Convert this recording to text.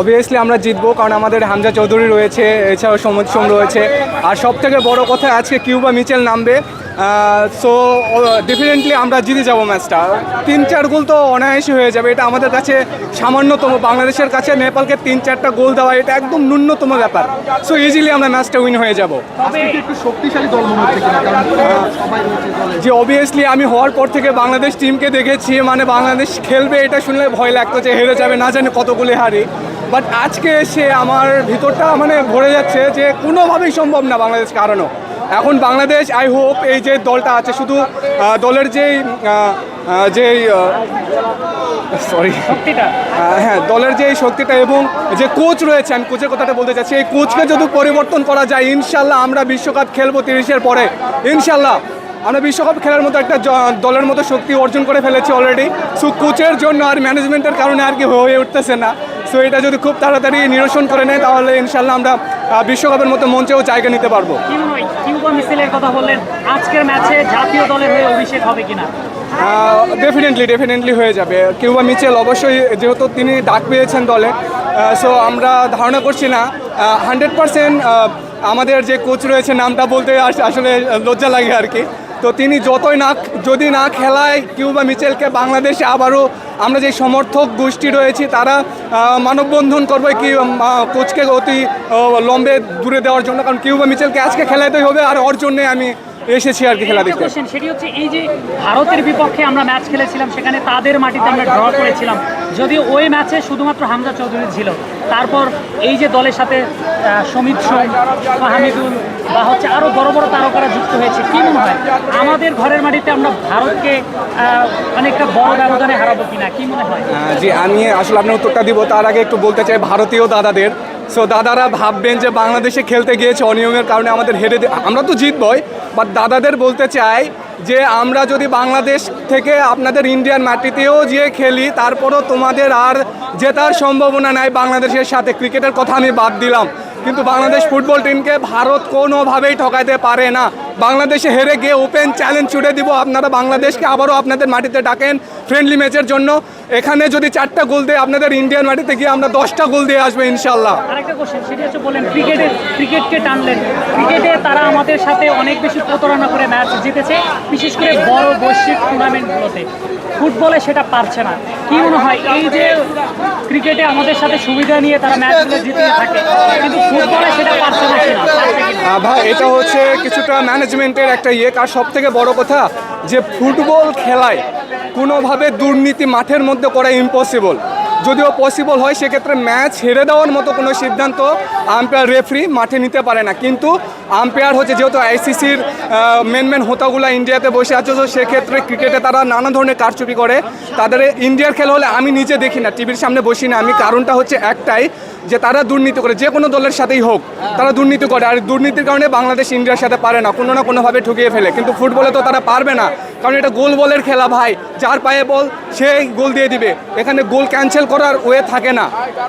Obviously আমরা জিতবো, কারণ আমাদের হামজা চৌধুরী রয়েছে, এছাড়াও সমুদ্র সোম রয়েছে। আর সব থেকে বড় কথা, আজকে কিউবা মিচেল নামবে। সো ডেফিনেটলি আমরা জিতে যাব ম্যাচটা তিন চার গোল তো অনায়াসই হয়ে যাবে। এটা আমাদের কাছে সামান্যতম। বাংলাদেশের কাছে নেপালকে তিন চারটা গোল দেওয়া এটা একদম ন্যূনতম ব্যাপার। সো ইজিলি আমরা ম্যাচটা উইন হয়ে যাব। যে অবভিয়াসলি আমি হওয়ার পর থেকে বাংলাদেশ টিমকে দেখেছি মানে বাংলাদেশ খেলবে এটা শুনলে ভয় লাগতো যে হেরে যাবে না জানি কতগুলি হারি। বাট আজকে এসে আমার ভিতরটা মানে ভরে যাচ্ছে যে কোনোভাবেই সম্ভব না বাংলাদেশকে হারানো। এখন বাংলাদেশ আই হোপ এই যে দলটা আছে শুধু দলের যেই যেই সরি হ্যাঁ দলের যে শক্তিটা এবং যে কোচ রয়েছে আমি কোচের কথাটা বলতে চাচ্ছি এই কোচকে যদি পরিবর্তন করা যায় ইনশাল্লাহ আমরা বিশ্বকাপ খেলব তিরিশের পরে। ইনশাল্লাহ আমরা বিশ্বকাপ খেলার মতো একটা দলের মতো শক্তি অর্জন করে ফেলেছি অলরেডি সো কোচের জন্য আর ম্যানেজমেন্টের কারণে আর কি হয়ে উঠতেছে না। সো এটা যদি খুব তাড়াতাড়ি নিরসন করে নেয় তাহলে ইনশাল্লাহ আমরা বিশ্বকাপের মতো মঞ্চেও জায়গা নিতে পারব। কিউবা কথা বললেন, আজকের ম্যাচে জাতীয় দলের হয়ে অভিষেক হবে কিনা? ডেফিনেটলি ডেফিনেটলি হয়ে যাবে। কিউবা মিচেল অবশ্যই, যেহেতু তিনি ডাক পেয়েছেন দলে সো আমরা ধারণা করছি না। হান্ড্রেড পারসেন্ট আমাদের যে কোচ রয়েছে, নামটা বলতে আস- আসলে লজ্জা লাগে আর কি। তো তিনি যতই না যদি না খেলায় কিউবা মিচেলকে বাংলাদেশে আবারও আমরা যে সমর্থক গোষ্ঠী রয়েছি, তারা মানববন্ধন করবে কি কোচকে অতি লম্বে দূরে দেওয়ার জন্য। কারণ কিউবা মিচেলকে আজকে খেলাতেই হবে, আর অর্জনে আমি এসেছি আর কি খেলা দেখতে। সেটি হচ্ছে এই যে ভারতের বিপক্ষে আমরা ম্যাচ খেলেছিলাম সেখানে তাদের মাটিতে আমরা ড্র করেছিলাম। যদিও ওই ম্যাচে শুধুমাত্র হামজা চৌধুরী ছিল। তারপর এই যে দলের সাথে সমিত সোম ফাহামিদুল বা হচ্ছে আরও বড় বড় তারকারা যুক্ত হয়েছে কি মনে হয়? আমাদের ঘরের মাটিতে আমরা ভারতকে অনেকটা বড় ব্যবধানে হারাবো কিনা কি মনে হয়? জি আমি আসলে আপনার উত্তরটা দিব তার আগে একটু বলতে চাই ভারতীয় দাদাদের। সো দাদারা ভাববেন যে বাংলাদেশে খেলতে গিয়েছে অনিয়মের কারণে আমাদের হেরে আমরা তো জিতবই বাট দাদাদের বলতে চাই যে আমরা যদি বাংলাদেশ থেকে আপনাদের ইন্ডিয়ান মাটিতেও গিয়ে খেলি, তারপরও তোমাদের আর জেতার সম্ভাবনা নাই বাংলাদেশের সাথে। ক্রিকেটের কথা আমি বাদ দিলাম। কিন্তু বাংলাদেশ ফুটবল টিমকে ভারত কোনোভাবেই ঠকাইতে পারে না। বাংলাদেশে হেরে গিয়ে ওপেন চ্যালেঞ্জ ছুড়ে দিব। আপনারা বাংলাদেশকে আবারও আপনাদের মাটিতে ডাকেন। ফ্রেন্ডলি ম্যাচের জন্য। এখানে যদি চারটা গোল দেয় আপনাদের ইন্ডিয়ান মাটিতে গিয়ে আমরা দশটা গোল দিয়ে আসব ইনশাল্লাহ আরেকটা কোশ্চেন সেটি হচ্ছে বলেন ক্রিকেটে ক্রিকেটকে টানলেন। ক্রিকেটে তারা আমাদের সাথে অনেক বেশি প্রতারণা করে ম্যাচ জিতেছে বিশেষ করে বড় বৈশ্বিক টুর্নামেন্টগুলোতে ফুটবলে সেটা পারছে না। কি মনে হয় এই যে ক্রিকেটে আমাদের সাথে সুবিধা নিয়ে তারা ম্যাচগুলো জিতে থাকে কিন্তু ফুটবলে সেটা পারছে না ভাই এটা হচ্ছে কিছুটা ম্যানেজমেন্টের একটা ইয়ে। কার সব থেকে বড় কথা যে ফুটবল খেলায় কোনোভাবে দুর্নীতি মাঠের মধ্যে করা ইম্পসিবল যদিও পসিবল হয়, সেক্ষেত্রে ম্যাচ হেরে দেওয়ার মতো কোনো সিদ্ধান্ত আম্পায়ার রেফারি মাঠে নিতে পারে না। কিন্তু আম্পায়ার হচ্ছে, যেহেতু আইসিসির মেন মেন হোতাগুলো ইন্ডিয়াতে বসে আছে, তো সেক্ষেত্রে ক্রিকেটে তারা নানা ধরনের কারচুপি করে। তাদের ইন্ডিয়ার খেলা হলে আমি নিজে দেখি না, টিভির সামনে বসি না। আমি কারণটা হচ্ছে একটাই, যে তারা দুর্নীতি করে, যে কোনো দলের সাথেই হোক, তারা দুর্নীতি করে। আর দুর্নীতির কারণে বাংলাদেশ ইন্ডিয়ার সাথে পারে না, কোনো না কোনোভাবে ঠকিয়ে ফেলে। কিন্তু ফুটবলে তো তারা পারবে না। কারণ এটা গোল বলের খেলা ভাই। যার পায়ে বল, সেই গোল দিয়ে দিবে। এখানে গোল ক্যান্সেল করার ওয়ে থাকে না।